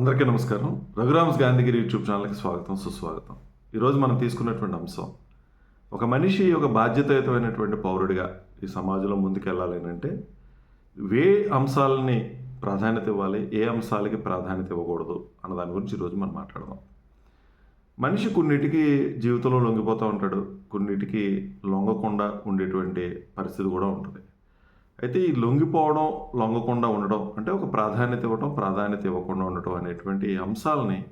అందరికీ నమస్కారం. రఘురామ్స్ గాంధీగిరి యూట్యూబ్ ఛానల్కి స్వాగతం సుస్వాగతం. ఈరోజు మనం తీసుకున్నటువంటి అంశం ఒక మనిషి ఒక బాధ్యతయుతమైనటువంటి పౌరుడిగా ఈ సమాజంలో ముందుకెళ్ళాలి అంటే ఏ అంశాలని ప్రాధాన్యత ఇవ్వాలి ఏ అంశాలకి ప్రాధాన్యత ఇవ్వకూడదు అన్న దాని గురించి ఈరోజు మనం మాట్లాడదాం. మనిషి కొన్నిటికి జీవితంలో లొంగిపోతూ ఉంటాడు కొన్నిటికి లొంగకుండా ఉండేటువంటి పరిస్థితి కూడా ఉంటుంది. అయితే ఈ లొంగిపోవడం లొంగకుండా ఉండడం అంటే ఒక ప్రాధాన్యత ఇవ్వడం ప్రాధాన్యత ఇవ్వకుండా ఉండటం అనేటువంటి అంశాలని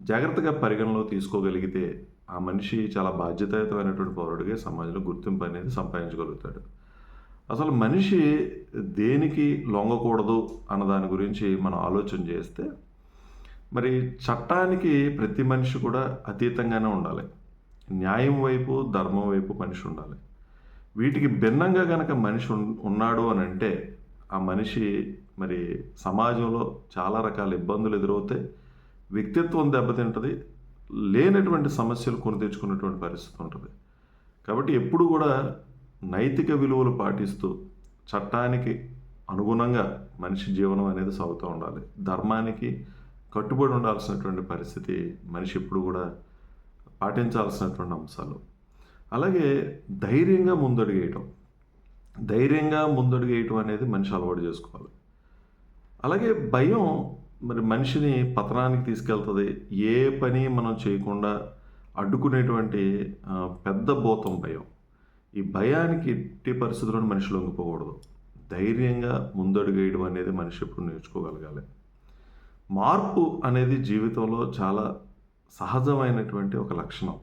జాగ్రత్తగా పరిగణలో తీసుకోగలిగితే ఆ మనిషి చాలా బాధ్యతాయుతమైనటువంటి పౌరుడిగా సమాజంలో గుర్తింపు అనేది సంపాదించగలుగుతాడు. అసలు మనిషి దేనికి లొంగకూడదు అన్న దాని గురించి మనం ఆలోచన చేస్తే మరి చట్టానికి ప్రతి మనిషి కూడా అతీతంగానే ఉండాలి. న్యాయం వైపు ధర్మం వైపు మనిషి ఉండాలి. వీటికి భిన్నంగా గనక మనిషి ఉన్నాడు అని అంటే ఆ మనిషి మరి సమాజంలో చాలా రకాల ఇబ్బందులు ఎదురవుతాయి. వ్యక్తిత్వం దెబ్బతింటుంది. లేనటువంటి సమస్యలు కొని తెచ్చుకున్నటువంటి పరిస్థితి ఉంటుంది. కాబట్టి ఎప్పుడు కూడా నైతిక విలువలు పాటిస్తూ చట్టానికి అనుగుణంగా మనిషి జీవనం అనేది సాగుతూ ఉండాలి. ధర్మానికి కట్టుబడి ఉండాల్సినటువంటి పరిస్థితి మనిషి ఎప్పుడు కూడా పాటించాల్సినటువంటి అంశాలు. అలాగే ధైర్యంగా ముందడుగేయటం. ధైర్యంగా ముందడుగేయటం అనేది మనిషి అలవాటు చేసుకోవాలి. అలాగే భయం మరి మనిషిని పతనానికి తీసుకెళ్తుంది. ఏ పని మనం చేయకుండా అడ్డుకునేటువంటి పెద్ద భూతం భయం. ఈ భయానికి ఎట్టి పరిస్థితుల్లో మనిషి లొంగిపోకూడదు. ధైర్యంగా ముందడుగేయడం అనేది మనిషి ఎప్పుడు నేర్చుకోగలగాలి. మార్పు అనేది జీవితంలో చాలా సహజమైనటువంటి ఒక లక్షణం.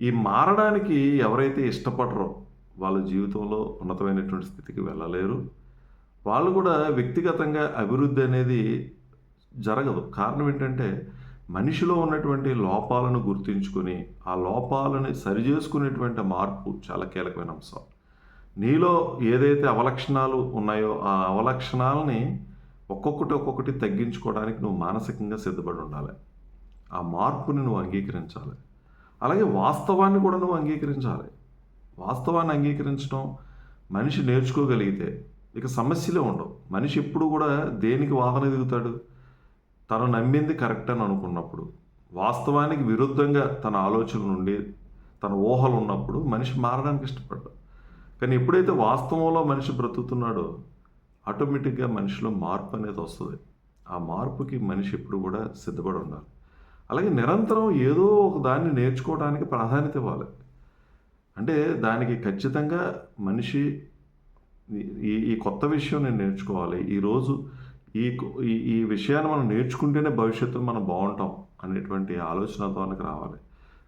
ఈ మారడానికి ఎవరైతే ఇష్టపడరో వాళ్ళ జీవితంలో ఉన్నతమైనటువంటి స్థితికి వెళ్ళలేరు. వాళ్ళు కూడా వ్యక్తిగతంగా అభివృద్ధి అనేది జరగదు. కారణం ఏంటంటే మనిషిలో ఉన్నటువంటి లోపాలను గుర్తించుకొని ఆ లోపాలని సరిచేసుకునేటువంటి మార్పు చాలా కీలకమైన అంశం. నీలో ఏదైతే అవలక్షణాలు ఉన్నాయో ఆ అవలక్షణాలని ఒక్కొక్కటి ఒక్కొక్కటి తగ్గించుకోవడానికి నువ్వు మానసికంగా సిద్ధపడి ఉండాలి. ఆ మార్పుని నువ్వు అంగీకరించాలి. అలాగే వాస్తవాన్ని కూడా నువ్వు అంగీకరించాలి. వాస్తవాన్ని అంగీకరించడం మనిషి నేర్చుకోగలిగితే ఇక సమస్యలే ఉండవు. మనిషి ఎప్పుడు కూడా దేనికి వాదన దిగుతాడు తను నమ్మింది కరెక్ట్ అని అనుకున్నప్పుడు వాస్తవానికి విరుద్ధంగా తన ఆలోచన నుండి తన ఊహలు ఉన్నప్పుడు మనిషి మారడానికి ఇష్టపడ్డాడు. కానీ ఎప్పుడైతే వాస్తవంలో మనిషి బ్రతుకుతున్నాడో ఆటోమేటిక్గా మనిషిలో మార్పు అనేది వస్తుంది. ఆ మార్పుకి మనిషి ఎప్పుడు కూడా సిద్ధపడి ఉండాలి. అలాగే నిరంతరం ఏదో ఒక దాన్ని నేర్చుకోవడానికి ప్రాధాన్యత ఇవ్వాలి. అంటే దానికి ఖచ్చితంగా మనిషి ఈ ఈ కొత్త విషయం నేను నేర్చుకోవాలి. ఈరోజు ఈ ఈ ఈ విషయాన్ని మనం నేర్చుకుంటేనే భవిష్యత్తులో మనం బాగుంటాం అనేటువంటి ఆలోచనతో ధోరణికి రావాలి.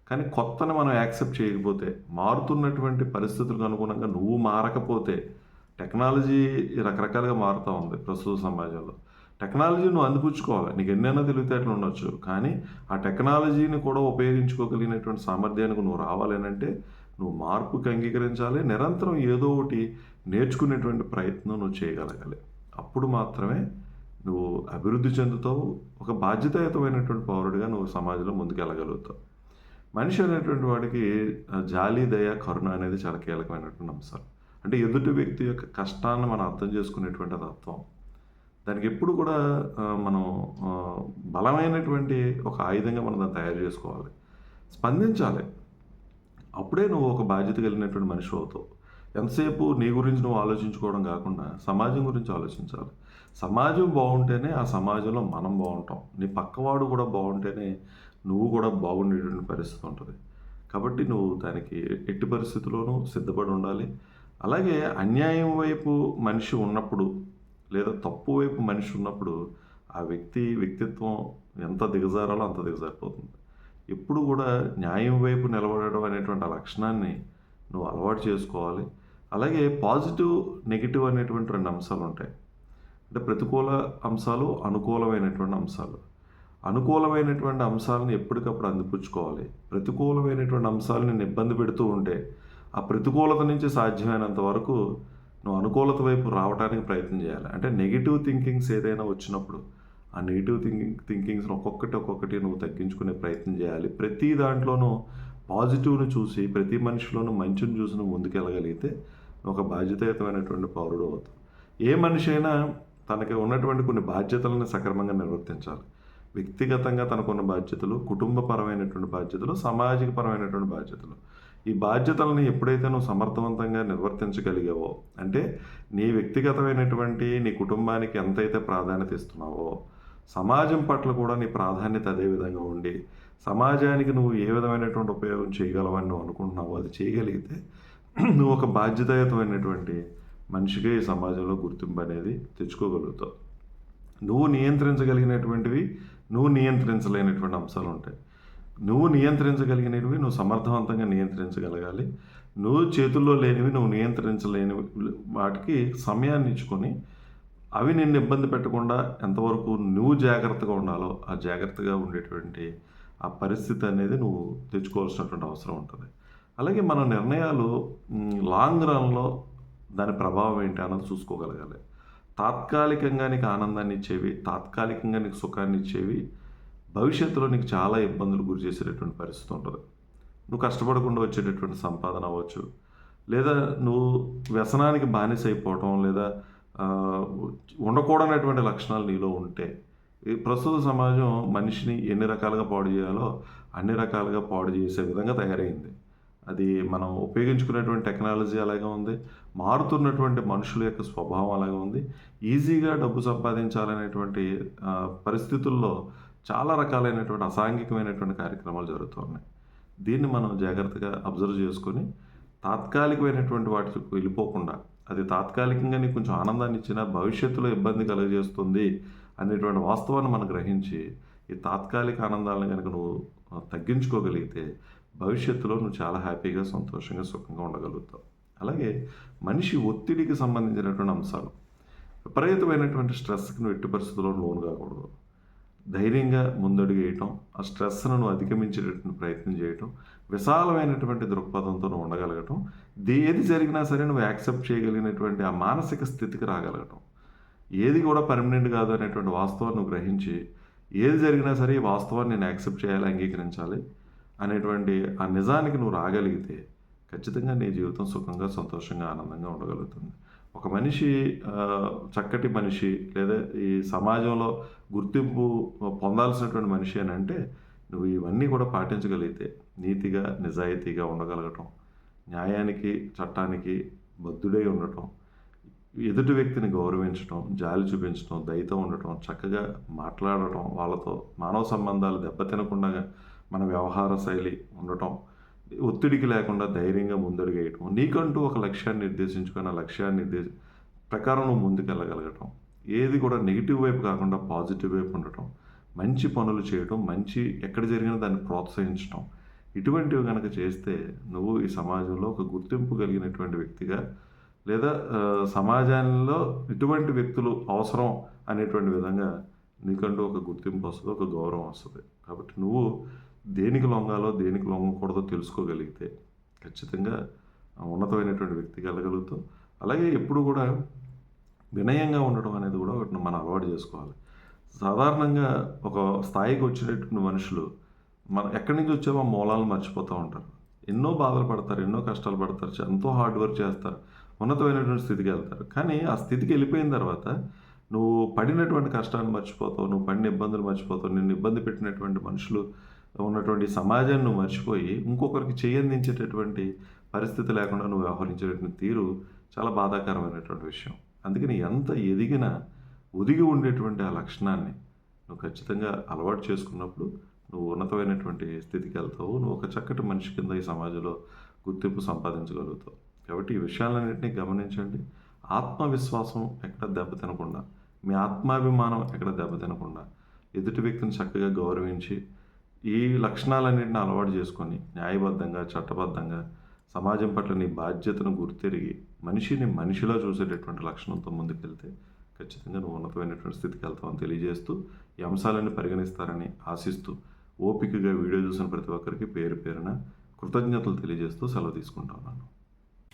కానీ కొత్తని మనం యాక్సెప్ట్ చేయకపోతే మారుతున్నటువంటి పరిస్థితులకు అనుగుణంగా నువ్వు మారకపోతే టెక్నాలజీ రకరకాలుగా మారుతూ ఉంది ప్రస్తుత సమాజంలో. టెక్నాలజీ నువ్వు అందిపుచ్చుకోవాలి. నీకు ఎన్నైనా తెలివితేటలు ఉండొచ్చు. కానీ ఆ టెక్నాలజీని కూడా ఉపయోగించుకోగలిగినటువంటి సామర్థ్యానికి నువ్వు రావాలి అని అంటే నువ్వు మార్పుకి అంగీకరించాలి. నిరంతరం ఏదో ఒకటి నేర్చుకునేటువంటి ప్రయత్నం నువ్వు చేయగలగాలి. అప్పుడు మాత్రమే నువ్వు అభివృద్ధి చెందుతావు. ఒక బాధ్యతాయుతమైనటువంటి పౌరుడిగా నువ్వు సమాజంలో ముందుకెళ్ళగలుగుతావు. మనిషి అనేటువంటి వాడికి జాలి దయ కరుణ అనేది చాలా కీలకమైనటువంటి అంశాలు అంటే ఎదుటి వ్యక్తి యొక్క కష్టాన్ని మనం అర్థం చేసుకునేటువంటి తత్వం. దానికి ఎప్పుడు కూడా మనం బలమైనటువంటి ఒక ఆయుధంగా మనం దాన్ని తయారు చేసుకోవాలి. స్పందించాలి. అప్పుడే నువ్వు ఒక బాధ్యత కలిగినటువంటి మనిషి అవుతావు. ఎంతసేపు నీ గురించి నువ్వు ఆలోచించుకోవడం కాకుండా సమాజం గురించి ఆలోచించాలి. సమాజం బాగుంటేనే ఆ సమాజంలో మనం బాగుంటాం. నీ పక్కవాడు కూడా బాగుంటేనే నువ్వు కూడా బాగుండేటువంటి పరిస్థితి ఉంటుంది. కాబట్టి నువ్వు దానికి ఎట్టి పరిస్థితుల్లోనూ సిద్ధపడి ఉండాలి. అలాగే అన్యాయం వైపు మనిషి ఉన్నప్పుడు లేదా తప్పు వైపు మనిషి ఉన్నప్పుడు ఆ వ్యక్తి వ్యక్తిత్వం ఎంత దిగజారాలో అంత దిగజారిపోతుంది. ఎప్పుడు కూడా న్యాయం వైపు నిలబడడం అనేటువంటి ఆ లక్షణాన్ని నువ్వు అలవాటు చేసుకోవాలి. అలాగే పాజిటివ్ నెగిటివ్ అనేటువంటి రెండు అంశాలు ఉంటాయి. అంటే ప్రతికూల అంశాలు అనుకూలమైనటువంటి అంశాలు. అనుకూలమైనటువంటి అంశాలను ఎప్పటికప్పుడు అందిపుచ్చుకోవాలి. ప్రతికూలమైనటువంటి అంశాలను నేను ఇబ్బంది పెడుతూ ఉంటే ఆ ప్రతికూలత నుంచి సాధ్యమైనంత వరకు నువ్వు అనుకూలత వైపు రావడానికి ప్రయత్నం చేయాలి. అంటే నెగిటివ్ థింకింగ్స్ ఏదైనా వచ్చినప్పుడు ఆ నెగిటివ్ థింకింగ్ థింకింగ్స్ని ఒక్కొక్కటి ఒక్కొక్కటి నువ్వు తగ్గించుకునే ప్రయత్నం చేయాలి. ప్రతి దాంట్లోనూ పాజిటివ్ను చూసి ప్రతి మనిషిలోనూ మంచిని చూసి నువ్వు ముందుకెళ్ళగలిగితే ఒక బాధ్యతాయుతమైనటువంటి పౌరుడు అవుతావు. ఏ మనిషి అయినా తనకి ఉన్నటువంటి కొన్ని బాధ్యతలను సక్రమంగా నిర్వర్తించాలి. వ్యక్తిగతంగా తనకున్న బాధ్యతలు కుటుంబపరమైనటువంటి బాధ్యతలు సామాజిక పరమైనటువంటి బాధ్యతలు. ఈ బాధ్యతలను ఎప్పుడైతే నువ్వు సమర్థవంతంగా నిర్వర్తించగలిగావో అంటే నీ వ్యక్తిగతమైనటువంటి నీ కుటుంబానికి ఎంతైతే ప్రాధాన్యత ఇస్తున్నావో సమాజం పట్ల కూడా నీ ప్రాధాన్యత అదే విధంగా ఉండి సమాజానికి నువ్వు ఏ విధమైనటువంటి ఉపయోగం చేయగలవని నువ్వు అనుకుంటున్నావో అది చేయగలిగితే నువ్వు ఒక బాధ్యతాయుతమైనటువంటి మనిషిగా ఈ సమాజంలో గుర్తింపు అనేది తెచ్చుకోగలుగుతావు. నువ్వు నియంత్రించగలిగినటువంటివి నువ్వు నియంత్రించలేనటువంటి అంశాలు ఉంటాయి. నువ్వు నియంత్రించగలిగినవి నువ్వు సమర్థవంతంగా నియంత్రించగలగాలి. నువ్వు చేతుల్లో లేనివి నువ్వు నియంత్రించలేని వాటికి సమయాన్ని ఇచ్చుకొని అవి నిన్ను ఇబ్బంది పెట్టకుండా ఎంతవరకు నువ్వు జాగ్రత్తగా ఉండాలో ఆ జాగ్రత్తగా ఉండేటువంటి ఆ పరిస్థితి అనేది నువ్వు తెచ్చుకోవాల్సినటువంటి అవసరం ఉంటుంది. అలాగే మన నిర్ణయాలు లాంగ్ రన్లో దాని ప్రభావం ఏంటి అన్నది చూసుకోగలగాలి. తాత్కాలికంగా నీకు ఆనందాన్ని ఇచ్చేవి తాత్కాలికంగా నీకు సుఖాన్ని ఇచ్చేవి భవిష్యత్తులో నీకు చాలా ఇబ్బందులు గురి చేసేటటువంటి పరిస్థితి ఉంటుంది. నువ్వు కష్టపడకుండా వచ్చేటటువంటి సంపాదన అవ్వచ్చు. లేదా నువ్వు వ్యసనానికి బానిస అయిపోవటం లేదా ఉండకూడనటువంటి లక్షణాలు నీలో ఉంటే ఈ ప్రస్తుత సమాజం మనిషిని ఎన్ని రకాలుగా పాడు చేయాలో అన్ని రకాలుగా పాడు చేసే విధంగా తయారైంది. అది మనం ఉపయోగించుకునేటువంటి టెక్నాలజీ అలాగే ఉంది. మారుతున్నటువంటి మనుషుల యొక్క స్వభావం అలాగే ఉంది. ఈజీగా డబ్బు సంపాదించాలనేటువంటి పరిస్థితుల్లో చాలా రకాలైనటువంటి అసాంఘికమైనటువంటి కార్యక్రమాలు జరుగుతున్నాయి దీన్ని మనం జాగ్రత్తగా అబ్జర్వ్ చేసుకొని తాత్కాలికమైనటువంటి వాటికి వెళ్ళిపోకుండా అది తాత్కాలికంగా నీకు కొంచెం ఆనందాన్ని ఇచ్చినా భవిష్యత్తులో ఇబ్బంది కలుగజేస్తుంది అనేటువంటి వాస్తవాన్ని మనం గ్రహించి ఈ తాత్కాలిక ఆనందాలను కనుక నువ్వు తగ్గించుకోగలిగితే భవిష్యత్తులో నువ్వు చాలా హ్యాపీగా సంతోషంగా సుఖంగా ఉండగలుగుతావు. అలాగే మనిషి ఒత్తిడికి సంబంధించినటువంటి అంశాలు విపరీతమైనటువంటి స్ట్రెస్కి నువ్వు ఎట్టి పరిస్థితుల్లో లోను కాకూడదు ధైర్యంగా ముందడుగేయటం ఆ స్ట్రెస్ను అధిగమించేటటువంటి ప్రయత్నం చేయటం విశాలమైనటువంటి దృక్పథంతో నువ్వు ఉండగలగటం ఏది జరిగినా సరే నువ్వు యాక్సెప్ట్ చేయగలిగినటువంటి ఆ మానసిక స్థితికి రాగలగటం. ఏది కూడా పర్మనెంట్ కాదు అనేటువంటి వాస్తవాన్ని నువ్వు గ్రహించి ఏది జరిగినా సరే ఈ వాస్తవాన్ని నేను యాక్సెప్ట్ చేయాలి అంగీకరించాలి అనేటువంటి ఆ నిజానికి నువ్వు రాగలిగితే ఖచ్చితంగా నీ జీవితం సుఖంగా సంతోషంగా ఆనందంగా ఉండగలుగుతుంది. ఒక మనిషి చక్కటి మనిషి లేదా ఈ సమాజంలో గుర్తింపు పొందాల్సినటువంటి మనిషి అని అంటే నువ్వు ఇవన్నీ కూడా పాటించగలిగితే నీతిగా నిజాయితీగా ఉండగలగటం న్యాయానికి చట్టానికి బద్ధుడై ఉండటం ఎదుటి వ్యక్తిని గౌరవించడం జాలి చూపించడం దయతో ఉండటం చక్కగా మాట్లాడటం వాళ్ళతో మానవ సంబంధాలు దెబ్బతినకుండా మన వ్యవహార శైలి ఉండటం ఒత్తిడికి లేకుండా ధైర్యంగా ముందడుగేయటం. నీకంటూ ఒక లక్ష్యాన్ని నిర్దేశించుకొని ఆ లక్ష్యాన్ని నిర్దేశ ప్రకారం నువ్వు ముందుకెళ్ళగలగటం. ఏది కూడా నెగిటివ్ వైపు కాకుండా పాజిటివ్ వైపు ఉండటం. మంచి పనులు చేయటం మంచి ఎక్కడ జరిగినా దాన్ని ప్రోత్సహించటం. ఇటువంటివి కనుక చేస్తే నువ్వు ఈ సమాజంలో ఒక గుర్తింపు కలిగినటువంటి వ్యక్తిగా లేదా సమాజంలో ఇటువంటి వ్యక్తులు అవసరం అనేటువంటి విధంగా నీకంటూ ఒక గుర్తింపు వస్తుంది ఒక గౌరవం వస్తుంది. కాబట్టి నువ్వు దేనికి లొంగాలో దేనికి లొంగకూడదో తెలుసుకోగలిగితే ఖచ్చితంగా ఉన్నతమైనటువంటి వ్యక్తి కలగలుగుతాం అలాగే ఎప్పుడు కూడా వినయంగా ఉండడం అనేది కూడా వాటిని మనం అలవాటు చేసుకోవాలి. సాధారణంగా ఒక స్థాయికి వచ్చినటువంటి మనుషులు మన ఎక్కడి నుంచి వచ్చామో మూలాలను మర్చిపోతూ ఉంటారు. ఎన్నో బాధలు పడతారు ఎన్నో కష్టాలు పడతారు ఎంతో హార్డ్ వర్క్ చేస్తారు ఉన్నతమైనటువంటి స్థితికి వెళ్తారు. కానీ ఆ స్థితికి వెళ్ళిపోయిన తర్వాత నువ్వు పడినటువంటి కష్టాన్ని మర్చిపోతావు నువ్వు పడిన ఇబ్బందులు మర్చిపోతావు నిన్ను ఇబ్బంది పెట్టినటువంటి మనుషులు ఉన్నటువంటి సమాజాన్ని నువ్వు మర్చిపోయి ఇంకొకరికి చేయందించేటటువంటి పరిస్థితి లేకుండా నువ్వు వ్యవహరించేటటువంటి తీరు చాలా బాధాకరమైనటువంటి విషయం. అందుకని ఎంత ఎదిగినా ఒదిగి ఉండేటువంటి ఆ లక్షణాన్ని నువ్వు ఖచ్చితంగా అలవాటు చేసుకున్నప్పుడు నువ్వు ఉన్నతమైనటువంటి స్థితికి వెళ్తావు. నువ్వు ఒక చక్కటి మనిషి కింద ఈ సమాజంలో గుర్తింపు సంపాదించగలుగుతావు. కాబట్టి ఈ విషయాలన్నింటినీ గమనించండి. ఆత్మవిశ్వాసం ఎక్కడ దెబ్బతినకుండా మీ ఆత్మాభిమానం ఎక్కడ దెబ్బతినకుండా ఎదుటి వ్యక్తిని చక్కగా గౌరవించి ఈ లక్షణాలన్నింటిని అలవాటు చేసుకొని న్యాయబద్ధంగా చట్టబద్ధంగా సమాజం పట్ల నీ బాధ్యతను గుర్తెరిగి మనిషిని మనిషిలో చూసేటటువంటి లక్షణంతో ముందుకెళ్తే ఖచ్చితంగా నువ్వు ఉన్నతమైనటువంటి స్థితికి వెళ్తావని తెలియజేస్తూ ఈ అంశాలను పరిగణిస్తారని ఆశిస్తూ ఓపికగా వీడియో చూసిన ప్రతి ఒక్కరికి పేరు పేరున కృతజ్ఞతలు తెలియజేస్తూ సెలవు తీసుకుంటా ఉన్నాను